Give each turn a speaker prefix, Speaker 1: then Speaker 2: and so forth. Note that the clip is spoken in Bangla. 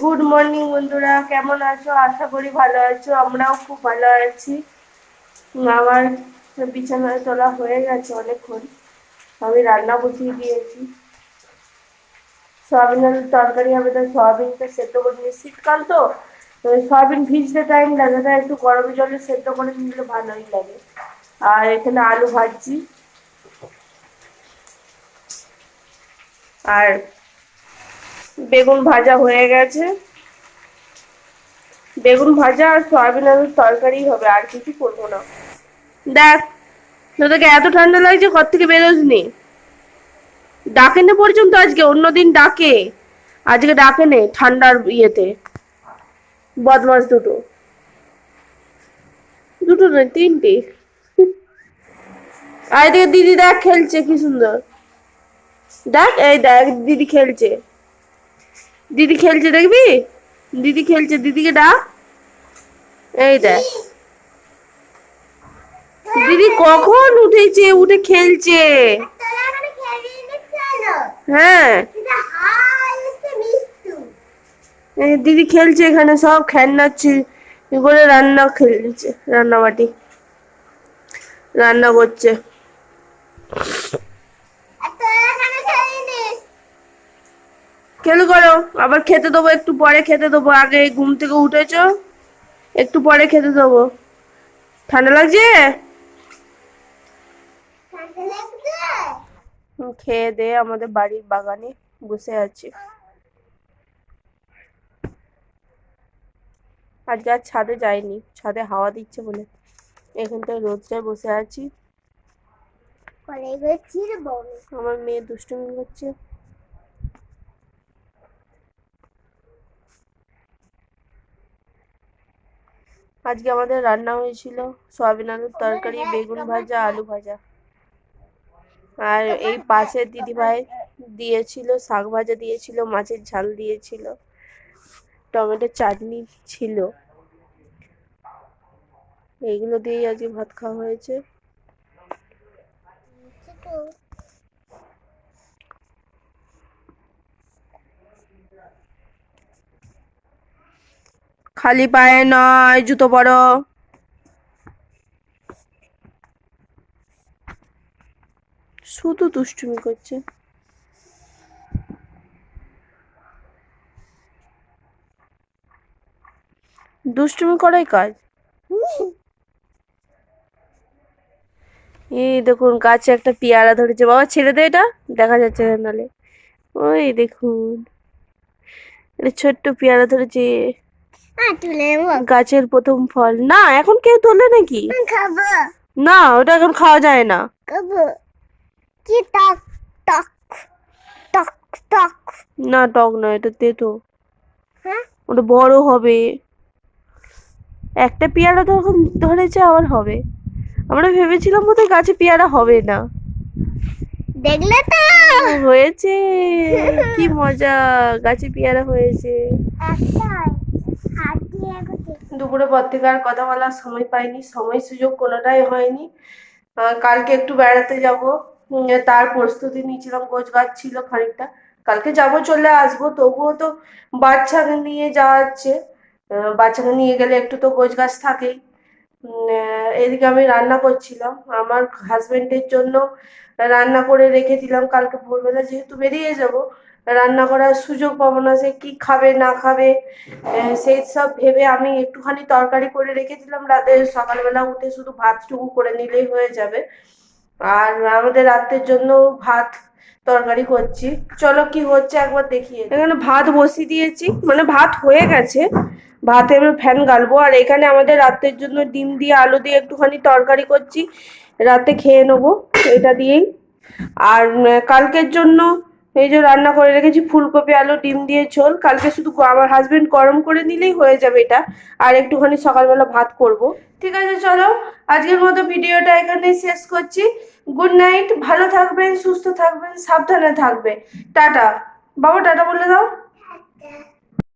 Speaker 1: গুড মর্নিং বন্ধুরা। কেমন আছো? আশা করি ভালো আছো। আমরাও খুব ভালো আছি। আমার বিছানায় তোলা হয়ে গেছে অনেকক্ষণ। আমি রান্না বসিয়ে দিয়েছি। সয়াবিন আলুর তরকারি হবে তো সয়াবিনটা সেদ্ধ করে নিয়ে শীতকাল তো সয়াবিন ভিজতে টাইম লাগে, তাই একটু গরম জলে সেদ্ধ করে নিলে ভালোই লাগে। আর এখানে আলু ভাজছি আর বেগুন ভাজা হয়ে গেছে। বেগুন ভাজা আর সয়াবিন আলুর তরকারি হবে, আর কিছু করব না। দেখ, তোদেরকে এত ঠান্ডা লাগছে, ঘর থেকে বেরোসনি। ডাকে না পর্যন্ত আজকে, অন্যদিন ডাকে। আজকে ডাকে নে ঠান্ডার ইয়েতে। বদমাস দুটো। দুটো নয়, তিনটে। আর এদিকে দিদি দেখ খেলছে, কি সুন্দর। দেখ, এই দেখ, দিদি খেলছে। দিদি খেলছে দেখবি? দিদি খেলছে, দিদিকে ডাক। এই দেখ। দিদি কখন উঠেছে? উঠে খেলছে। হ্যাঁ। দিদি খেলছে এখানে, সব খেলনাচ্ছি করে রান্না খেলছে রান্না বাটি রান্না করছে। খেলে করো। আবার খেতে দেবো একটু পরে খেতে দেবো। আগে ঘুম থেকে উঠেছ একটু পরে খেতে দেবো। ঠান্ডা লাগছে? খেয়ে দিয়ে আমাদের বাড়ির বাগানে বসে আছি। আজকে আর ছাদে যাইনি ছাদে হাওয়া দিচ্ছে বলে। এখানটায় রোদটায় বসে আছি। আমার মেয়ে দুষ্টুমি করছে। আজকে আমাদের রান্না হয়েছিল সয়াবিন আলুর তরকারি বেগুন ভাজা আলু ভাজা। আর এই পাশে দিদিভাই দিয়েছিল শাক ভাজা দিয়েছিল মাছের ঝাল দিয়েছিল টমেটো চাটনি ছিল। এইগুলো দিয়েই আজকে ভাত খাওয়া হয়েছে। খালি পায়ে নয়, জুতো পরো। শুধু দুষ্টুমি করছে। দুষ্টুমি করাই কাজ। এই দেখুন, গাছে একটা পেয়ারা ধরেছে। বাবা, ছেড়ে দে এটা। দেখা যাচ্ছে নালে। ওই দেখুন এটা ছোট্ট পেয়ারা ধরেছে। গাছের প্রথম ফল। না এখন কেউ তোলে নাকি? না ওটা এখন খাওয়া যায় না।
Speaker 2: কি টক টক টক টক?
Speaker 1: না টক নয় এটা তেতো।
Speaker 2: হ্যাঁ?
Speaker 1: ওটা বড় হবে। একটা পেয়ারা তখন ধরেছে আবার হবে। আমরা ভেবেছিলাম বোধহয় গাছে পেয়ারা হবে না।
Speaker 2: দেখলে তো!
Speaker 1: হয়েছে। কি মজা গাছে পেয়ারা হয়েছে
Speaker 2: একটা হাত দিয়ে এগোতে
Speaker 1: দুপুরে পর থেকে আর কথা বলার সময় পাইনি, সময় সুযোগ কোনোটাই হয়নি। কালকে একটু বেড়াতে যাব। তার প্রস্তুতি নিয়েছিলাম গোছ গাছ ছিল খানিকটা। কালকে যাব, চলে আসব। তবুও তো বাচ্চাকে নিয়ে যাওয়া হচ্ছে। বাচ্চাকে নিয়ে গেলে একটু তো গোছ গাছ থাকেই। এদিকে আমি রান্না করছিলাম। আমার হাজবেন্ডের জন্য রান্না করে রেখে দিলাম কালকে ভোরবেলা। যেহেতু বেরিয়ে যাব রান্না করার সুযোগ পাবো না সে কি খাবে, না খাবে। সেই সব ভেবে আমি একটুখানি তরকারি করে রেখেছিলাম রাতে। সকালবেলা উঠে শুধু ভাতটুকু করে নিলেই হয়ে যাবে। আর আমাদের রাতের জন্য ভাত তরকারি করছি। চলো কি হচ্ছে একবার দেখিয়ে এখানে ভাত বসিয়ে দিয়েছি। মানে ভাত হয়ে গেছে। ভাতে আমি ফ্যান গালবো। আর এখানে আমাদের রাতের জন্য ডিম দিয়ে আলু দিয়ে একটুখানি তরকারি করছি। রাতে খেয়ে নেব। এটা দিয়েই। আর কালকের জন্য এই যে রান্না করে রেখেছি, ফুলকপি, আলু, ডিম দিয়ে ঝোল। কালকে শুধু আমার হাজবেন্ড গরম করে নিলেই হয়ে যাবে এটা। আর একটুখানি সকালবেলা ভাত করব। ঠিক আছে, চলো। আজকের মতো ভিডিওটা এখানেই শেষ করছি। গুড নাইট ভালো থাকবেন, সুস্থ থাকবেন, সাবধানে থাকবে টাটা। বাবা, টাটা বলে দাও।